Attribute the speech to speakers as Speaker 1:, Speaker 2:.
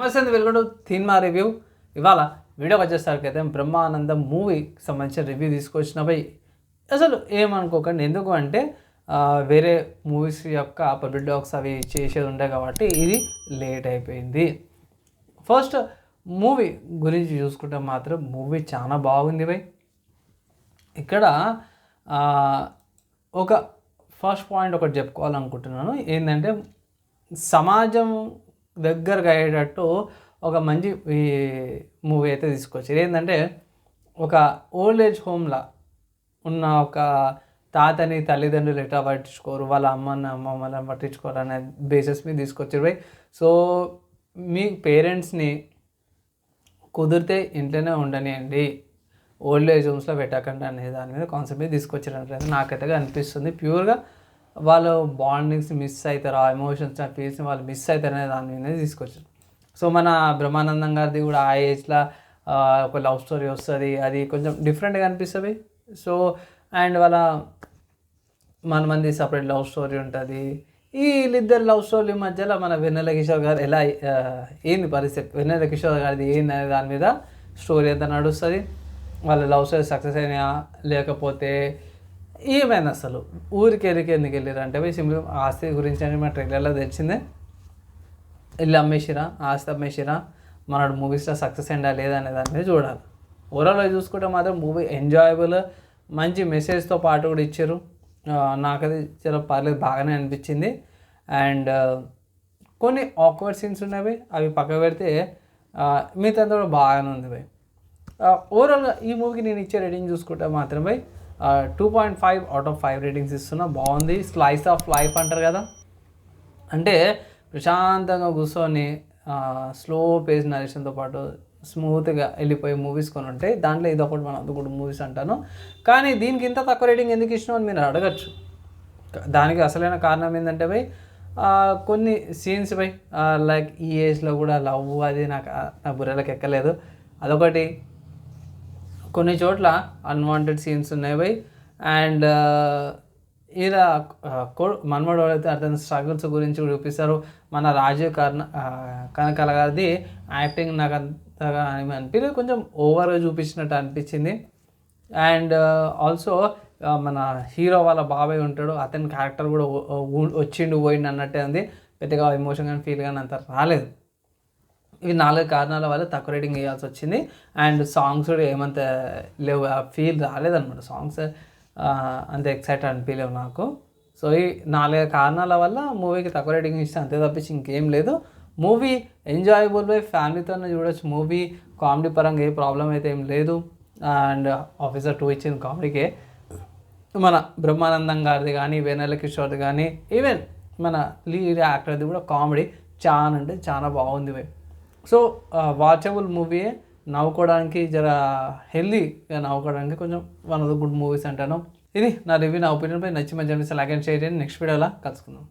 Speaker 1: నమస్తే welcome to cinema review. ఇవాళ వీడియోకి వచ్చేసరికి అయితే బ్రహ్మానందం మూవీకి సంబంధించిన రివ్యూ తీసుకొచ్చిన అసలు ఏమనుకోకండి ఎందుకు అంటే వేరే మూవీస్ యొక్క పబ్లిక్ డాక్స్ అవి చేసేది ఉండే కాబట్టి ఇది లేట్ అయిపోయింది. ఫస్ట్ మూవీ గురించి చూసుకుంటే మాత్రం మూవీ చాలా బాగుంది భయ్. ఇక్కడ ఒక ఫస్ట్ పాయింట్ ఒకటి చెప్పుకోవాలనుకుంటున్నాను. ఏంటంటే సమాజం దగ్గరగా అయ్యేటట్టు ఒక మంచి ఈ మూవీ అయితే తీసుకొచ్చారు. ఏంటంటే ఒక ఓల్డ్ ఏజ్ హోమ్లా ఉన్న ఒక తాతని తల్లిదండ్రులు ఎట్లా పట్టించుకోరు? వాళ్ళ అమ్మని అమ్మమ్మని పట్టించుకోరు అనే బేసిస్ మీద తీసుకొచ్చారు భయ్ సో మీ పేరెంట్స్ని కుదిరితే ఇంట్లోనే ఉండనియండి. ఓల్డ్ ఏజ్ హోమ్స్లో పెట్టకండి అనే దాని మీద కాన్సెప్ట్ మీద తీసుకొచ్చారు అంటే నాకైతే అనిపిస్తుంది. ప్యూర్గా వాళ్ళు బాండింగ్స్ మిస్ అవుతారు ఆ ఎమోషన్స్ ఆ ఫీల్స్ని వాళ్ళు మిస్ అవుతారు అనే దాని మీద తీసుకొచ్చారు. సో మన బ్రహ్మానందం గారిది కూడా ఆ ఏజ్లో ఒక లవ్ స్టోరీ వస్తుంది. అది కొంచెం డిఫరెంట్గా అనిపిస్తుంది. సో అండ్ వాళ్ళ మన మంది సపరేట్ లవ్ స్టోరీ ఉంటుంది. ఈ వీళ్ళిద్దరు లవ్ స్టోరీ మధ్యలో మన వెన్నెల కిషోర్ గారు ఎలా ఏంది పరిస్థితి? వెన్నెల కిషోర్ గారిది ఏంది అనే దాని మీద స్టోరీ ఎంత నడుస్తుంది. వాళ్ళ లవ్ స్టోరీ సక్సెస్ అయినా లేకపోతే ఏమైనా అసలు? ఊరికి ఎరికి ఎందుకు వెళ్ళారు అంటే పోయి సింపుల్ ఆస్తి గురించి అని మా ట్రైలర్లో తెలిసిందే. ఇల్లు అమ్మేసిరా ఆస్తి అమ్మేసిరా మనడు మూవీస్లో సక్సెస్ అయిందా లేదా అనే దాని మీద చూడాలి. ఓవరాల్గా చూసుకుంటే మాత్రం మూవీ ఎంజాయబుల్ మంచి మెసేజ్తో పాటు కూడా ఇచ్చారు. నాకది చాలా పర్లేదు బాగానే అనిపించింది. అండ్ కొన్ని ఆక్వర్డ్ సీన్స్ ఉన్నవి అవి పక్క పెడితే ఆ, మిగతా కూడా బాగానే ఉంది భయ్ ఓవరాల్గా ఈ మూవీకి నేను ఇచ్చే రేటింగ్ చూసుకుంటే మాత్రం భయ్ two point five out of five ratings ఇస్తున్నా. బాగుంది. స్లైస్ ఆఫ్ లైఫ్ అంటారు కదా. అంటే ప్రశాంతంగా కూర్చొని స్లో పేజ్ నరేషన్తో పాటు స్మూత్గా వెళ్ళిపోయే మూవీస్ కొని ఉంటాయి దాంట్లో ఇది ఒకటి మనం కూడా మూవీస్ అంటాను. కానీ దీనికి ఇంత తక్కువ రేటింగ్ ఎందుకు ఇచ్చినావు అని మీరు అడగచ్చు. దానికి అసలైన కారణం ఏంటంటే భయ్ కొన్ని సీన్స్ బై లైక్ ఈ ఏజ్లో కూడా లవ్ అది నాకు నా బుర్రలకు ఎక్కలేదు. అదొకటి. కొన్ని చోట్ల అన్వాంటెడ్ సీన్స్ ఉన్నాయి బై. అండ్ ఇలా మన్మడు అయితే అతని స్ట్రగుల్స్ గురించి కూడా చూపిస్తారు. మన రాజీవ్ కర్ణ కనకల కనకాల గారిది యాక్టింగ్ నాకు అంతగా ఏమీ అనిపించలేదు కొంచెం ఓవర్గా చూపించినట్టు అనిపించింది. అండ్ ఆల్సో మన హీరో వాళ్ళ బాబాయ్ ఉంటాడు. అతని క్యారెక్టర్ కూడా వచ్చిండు పోయిండు అన్నట్టే ఉంది. పెద్దగా ఎమోషన్ కానీ ఫీల్ కానీ అంత రాలేదు. ఇవి నాలుగు కారణాల వల్ల తక్కువ రేటింగ్ వేయాల్సి వచ్చింది. అండ్ సాంగ్స్ కూడా ఏమంత లేవు. ఆ ఫీల్ రాలేదన్నమాట. సాంగ్స్ అంత ఎక్సైట్ అనిపించలేవు నాకు. సో ఈ నాలుగు కారణాల వల్ల మూవీకి తక్కువ రేటింగ్ ఇస్తే అంతే తప్పించి ఇంకేం లేదు. మూవీ ఎంజాయబుల్ బై ఫ్యామిలీతోనే చూడొచ్చు. మూవీ కామెడీ పరంగా ఏ ప్రాబ్లం అయితే ఏం లేదు. అండ్ ఆఫీసర్ టూ ఇచ్చింది కామెడీకే మన బ్రహ్మానందం గారిది కానీ వేనెల కిషోర్ది కానీ ఈవెన్ మన లీడ్ యాక్టర్ది కూడా కామెడీ చాలా అంటే చాలా బాగుంది. సో వాచబుల్ మూవీ నవ్వుకోవడానికి జర హెల్దీగా నవ్వుకోవడానికి కొంచెం one of the good movies అంటాను. ఇది నా రివ్యూ నా ఒపీనియన్ పై నచ్చి మంచి అనిపిస్తే లైక్ అండ్ షేర్ చేయండి నెక్స్ట్ వీడియోలో కలుసుకుందాం.